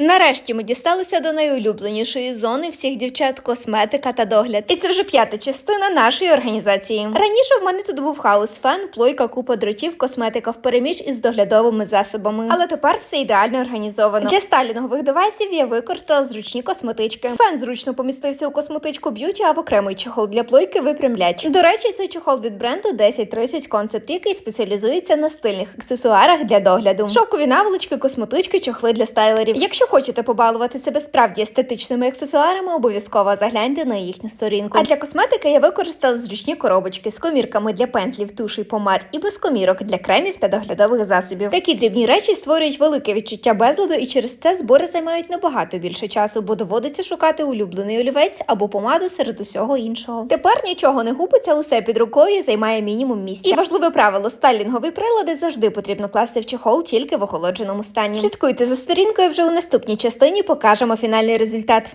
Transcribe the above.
Нарешті ми дісталися до найулюбленішої зони всіх дівчат косметика та догляд. І це вже п'ята частина нашої організації. Раніше в мене тут був хаус фен, плойка, купа дротів, косметика впереміж із доглядовими засобами. Але тепер все ідеально організовано. Для стайлінгових девайсів я використала зручні косметички. Фен зручно помістився у косметичку б'юті, а в окремий чохол для плойки випрямляч. До речі, цей чохол від бренду 1030 Concept, який спеціалізується на стильних аксесуарах для догляду. Шовкові наволочки, косметички, чохли для стайлерів. Якщо хочете побалувати себе справді естетичними аксесуарами, обов'язково загляньте на їхню сторінку. А для косметики я використала зручні коробочки з комірками для пензлів, тушей, помад і без комірок для кремів та доглядових засобів. Такі дрібні речі створюють велике відчуття безладу, і через це збори займають набагато більше часу, бо доводиться шукати улюблений олівець або помаду серед усього іншого. Тепер нічого не губиться, усе під рукою займає мінімум місця. І важливе правило: стайлінгові прилади завжди потрібно класти в чохол тільки в охолодженому стані. Слідкуйте за сторінкою вже у наступній частині. Покажемо фінальний результат.